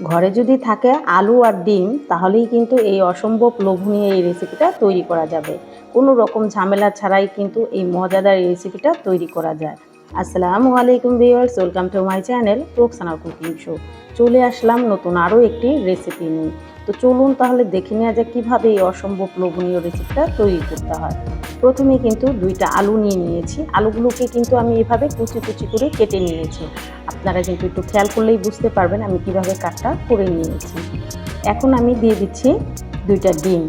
ঘরে যদি থাকে আলু আর ডিম, তাহলেই কিন্তু এই অসম্ভব লোভনীয় এই রেসিপিটা তৈরি করা যাবে। কোনো রকম ঝামেলা ছাড়াই কিন্তু এই মজাদার রেসিপিটা তৈরি করা যায়। আসসালামু আলাইকুম viewers welcome to my channel Roksana cooking show চলে আসলাম নতুন আরও একটি রেসিপি নিয়ে। তো চলুন তাহলে দেখে নেওয়া যাক কীভাবে এই অসম্ভব লোভনীয় রেসিপিটা তৈরি করতে হয়। প্রথমে কিন্তু দুইটা আলু নিয়ে নিয়েছি। আলুগুলোকে কিন্তু আমি এভাবে কুচি কুচি করে কেটে নিয়েছি। আপনারা কিন্তু একটু খেয়াল করলেই বুঝতে পারবেন আমি কীভাবে কাটটা করে নিয়েছি। এখন আমি দিয়ে দিচ্ছি দুইটা ডিম।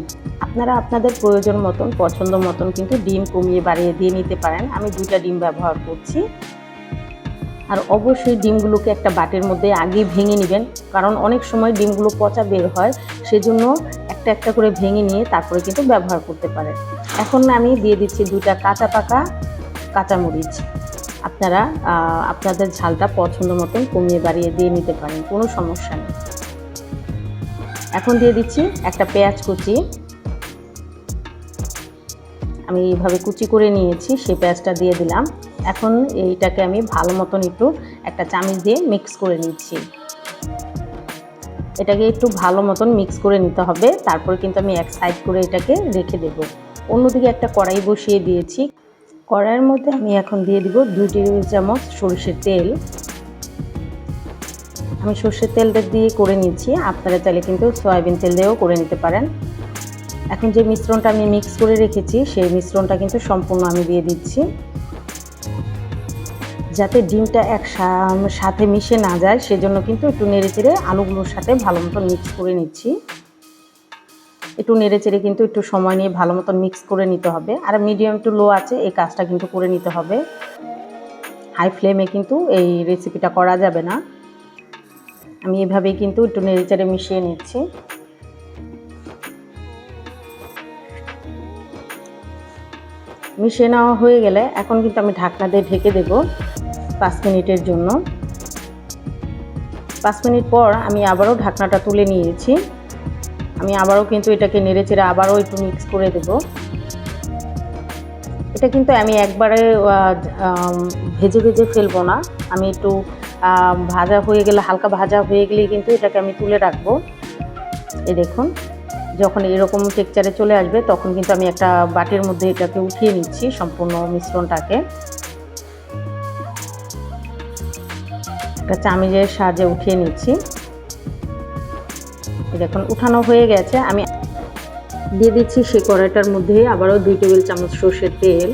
আপনারা আপনাদের প্রয়োজন মতন, পছন্দ মতন কিন্তু ডিম কমিয়ে বাড়িয়ে দিয়ে নিতে পারেন। আমি দুইটা ডিম ব্যবহার করছি। আর অবশ্যই ডিমগুলোকে একটা বাটির মধ্যে আগে ভেঙে নেবেন। কারণ অনেক সময় ডিমগুলো পচা বের হয়, সেজন্য একটা একটা করে ভেঙে নিয়ে তারপরে কিন্তু ব্যবহার করতে পারেন। এখন আমি দিয়ে দিচ্ছি দুইটা কাঁচা পাকা কাঁচামরিচ। আপনারা আপনাদের ঝালটা পছন্দ মতন কমিয়ে বাড়িয়ে দিয়ে নিতে পারেন, কোনো সমস্যা নেই। এখন দিয়ে দিচ্ছি একটা পেঁয়াজ কুচি। আমি এইভাবে কুচি করে নিয়েছি, সেই পেঁয়াজটা দিয়ে দিলাম। এখন এইটাকে আমি ভালো মতন একটু একটা চামচ দিয়ে মিক্স করে নিচ্ছি। এটাকে একটু ভালো মতন মিক্স করে নিতে হবে, তারপর কিন্তু আমি এক সাইড করে এটাকে রেখে দেব। অন্যদিকে একটা কড়াই বসিয়ে দিয়েছি। কড়াইয়ের মধ্যে আমি এখন দিয়ে দিব দুই টেবিল চামচ সরষের তেল। আমি সর্ষের তেলটা দিয়ে করে নিচ্ছি, আপনারা চাইলে কিন্তু সয়াবিন তেল দিয়েও করে নিতে পারেন। এখন যে মিশ্রণটা আমি মিক্স করে রেখেছি, সেই মিশ্রণটা কিন্তু সম্পূর্ণ আমি দিয়ে দিচ্ছি। যাতে ডিমটা এক সাথে মিশে না যায়, সেজন্য কিন্তু একটু নেড়ে চেড়ে আলুগুলোর সাথে ভালো মতো মিক্স করে নিচ্ছি। একটু নেড়ে চেড়ে কিন্তু একটু সময় নিয়ে ভালো মতো মিক্স করে নিতে হবে। আর মিডিয়াম টু লো আছে, এই কাজটা কিন্তু করে নিতে হবে। হাই ফ্লেমে কিন্তু এই রেসিপিটা করা যাবে না। আমি এভাবেই কিন্তু একটু নেড়ে চেড়ে মিশিয়ে নিচ্ছি। মিশিয়ে নেওয়া হয়ে গেলে এখন কিন্তু আমি ঢাকনা দিয়ে ঢেকে দেব। পাঁচ মিনিটের জন্য। পাঁচ মিনিট পর আমি আবারও ঢাকনাটা তুলে নিয়েছি। আমি আবারও কিন্তু এটাকে নেড়ে চেড়ে আবারও একটু মিক্স করে দেব। এটা কিন্তু আমি একবারে ভেজে ভেজে ফেলব না। আমি একটু ভাজা হয়ে গেলে, হালকা ভাজা হয়ে গেলেই কিন্তু এটাকে আমি তুলে রাখব। এ দেখুন, যখন এরকম টেক্সচারে চলে আসবে, তখন কিন্তু আমি একটা বাটির মধ্যে এটাকে উঠিয়ে নিচ্ছি সম্পূর্ণ মিশ্রণটাকে। একটা চামিজের সাহায্যে উঠিয়ে নিচ্ছি। দেখুন, উঠানো হয়ে গেছে। আমি দিয়ে দিচ্ছি সেই কড়াইটার মধ্যে, আবারও দুই টেবিল চামচ সর্ষের তেল।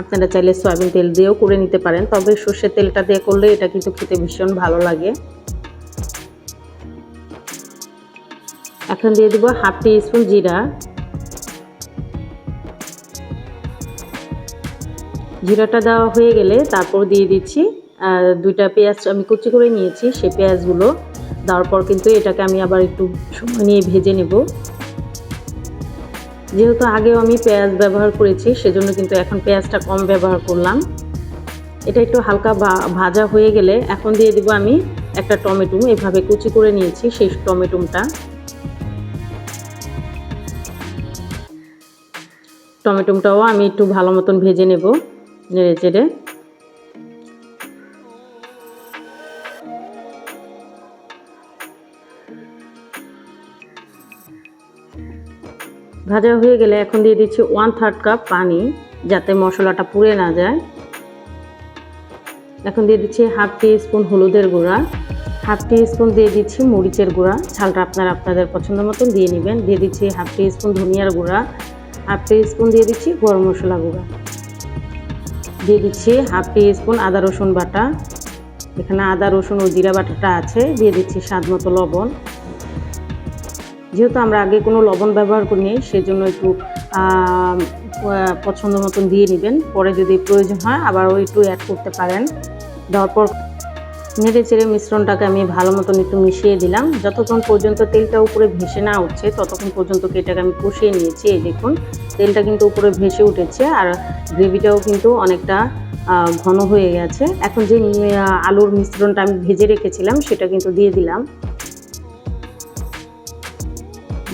আপনারা চাইলে সয়াবিন তেল দিয়েও করে নিতে পারেন, তবে সর্ষের তেলটা দিয়ে করলে এটা কিন্তু খেতে ভীষণ ভালো লাগে। এখন দিয়ে দিব হাফ টি স্পুন জিরা। জিরাটা দেওয়া হয়ে গেলে তারপর দিয়ে দিচ্ছি দুইটা পেঁয়াজ আমি কুচি করে নিয়েছি, সেই পেঁয়াজগুলো। দেওয়ার পর কিন্তু এটাকে আমি আবার একটু সময় নিয়ে ভেজে নেব। যেহেতু আগেও আমি পেঁয়াজ ব্যবহার করেছি, সেজন্য কিন্তু এখন পেঁয়াজটা কম ব্যবহার করলাম। এটা একটু হালকা ভাজা হয়ে গেলে এখন দিয়ে দিব আমি একটা টমেটো, এভাবে কুচি করে নিয়েছি সেই টমেটোটা। টমেটোটাও আমি একটু ভালো মতন ভেজে নেব, নেড়ে চেড়ে। ভাজা হয়ে গেলে এখন দিয়ে দিচ্ছি ওয়ান থার্ড কাপ পানি, যাতে মশলাটা পুড়ে না যায়। এখন দিয়ে দিচ্ছি হাফ টি স্পুন হলুদের গুঁড়া। হাফ টি স্পুন দিয়ে দিচ্ছি মরিচের গুঁড়া। ঝালটা আপনারা আপনাদের পছন্দ মতন দিয়ে নেবেন। দিয়ে দিচ্ছি হাফ টি স্পুন ধনিয়ার গুঁড়া। হাফ টি স্পুন দিয়ে দিচ্ছি গরম মশলা গুঁড়া। দিয়ে দিচ্ছি হাফ টি স্পুন আদা রসুন বাটা। এখানে আদা রসুন ও জিরা বাটাটা আছে। দিয়ে দিচ্ছি স্বাদ মতো লবণ। যেহেতু আমরা আগে কোনো লবণ ব্যবহার করিনি, সেজন্য একটু পছন্দ মতন দিয়ে নেবেন। পরে যদি প্রয়োজন হয় আবারও একটু অ্যাড করতে পারেন। দেওয়ার পর নেড়ে চেড়ে মিশ্রণটাকে আমি ভালো মতন একটু মিশিয়ে দিলাম। যতক্ষণ পর্যন্ত তেলটা উপরে ভেসে না উঠছে, ততক্ষণ পর্যন্ত এটাকে আমি কষিয়ে নিয়েছি। এই দেখুন, তেলটা কিন্তু উপরে ভেসে উঠেছে আর গ্রেভিটাও কিন্তু অনেকটা ঘন হয়ে গেছে। এখন যে আলুর মিশ্রণটা আমি ভেজে রেখেছিলাম, সেটা কিন্তু দিয়ে দিলাম।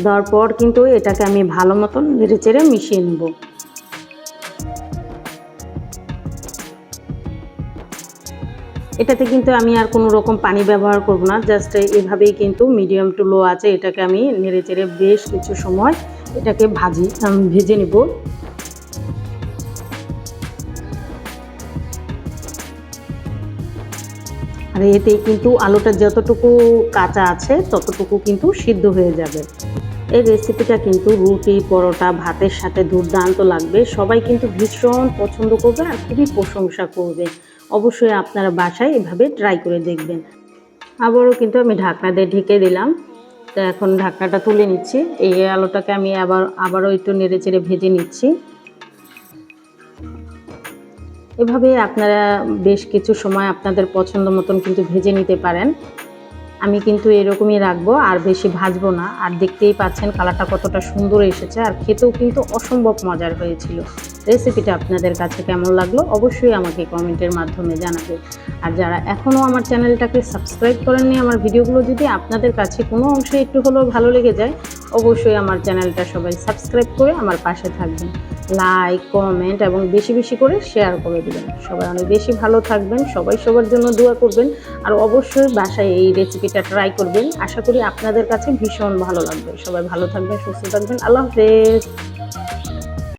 দেওয়ার পর কিন্তু এটাকে আমি ভালো মতন নেড়ে চেড়ে মিশিয়ে নেব। এটাতে কিন্তু আমি আর কোনো রকম পানি ব্যবহার করব না জাস্ট এভাবেই কিন্তু মিডিয়াম টু লো আছে, এটাকে আমি নেড়ে চেড়ে বেশ কিছু সময় এটাকে ভাজি ভেজে নেব। আর এতেই কিন্তু আলুটা যতটুকু কাঁচা আছে, ততটুকু কিন্তু সিদ্ধ হয়ে যাবে। এই রেসিপিটা কিন্তু রুটি, পরোটা, ভাতের সাথে দুর্দান্ত লাগবে। সবাই কিন্তু ভীষণ পছন্দ করবে আর খুবই প্রশংসা করবে। অবশ্যই আপনারা বাসায় এভাবে ট্রাই করে দেখবেন। আবারও কিন্তু আমি ঢাকনা দিয়ে ঢেকে দিলাম। তো এখন ঢাকনাটা তুলে নিচ্ছি। এই আলুটাকে আমি আবার, আবারও একটু নেড়ে চেড়ে ভেজে নিচ্ছি। এভাবে আপনারা বেশ কিছু সময় আপনাদের পছন্দ মতন কিন্তু ভেজে নিতে পারেন। আমি কিন্তু এরকমই রাখব, আর বেশি ভাজবো না। আর দেখতেই পাচ্ছেন কালারটা কতটা সুন্দর এসেছে, আর খেতেও কিন্তু অসম্ভব মজার হয়েছিল। রেসিপিটা আপনাদের কাছে কেমন লাগল অবশ্যই আমাকে কমেন্টের মাধ্যমে জানাবে। আর যারা এখনও আমার চ্যানেলটাকে সাবস্ক্রাইব করেননি আমার ভিডিওগুলো, যদি আপনাদের কাছে কোনো অংশে একটু হলেও ভালো লেগে যায়, অবশ্যই আমার চ্যানেলটা সবাই সাবস্ক্রাইব করে আমার পাশে থাকবেন। লাইক কমেন্ট এবং বেশি বেশি করে শেয়ার করে দেবেন। সবাই অনেক বেশি ভালো থাকবেন, সবাই সবার জন্য দোয়া করবেন, আর অবশ্যই বাসায় এই রেসিপিটা ট্রাই করবেন। আশা করি আপনাদের কাছে ভীষণ ভালো লাগবে। সবাই ভালো থাকবেন, সুস্থ থাকবেন। আল্লাহ হাফেজ।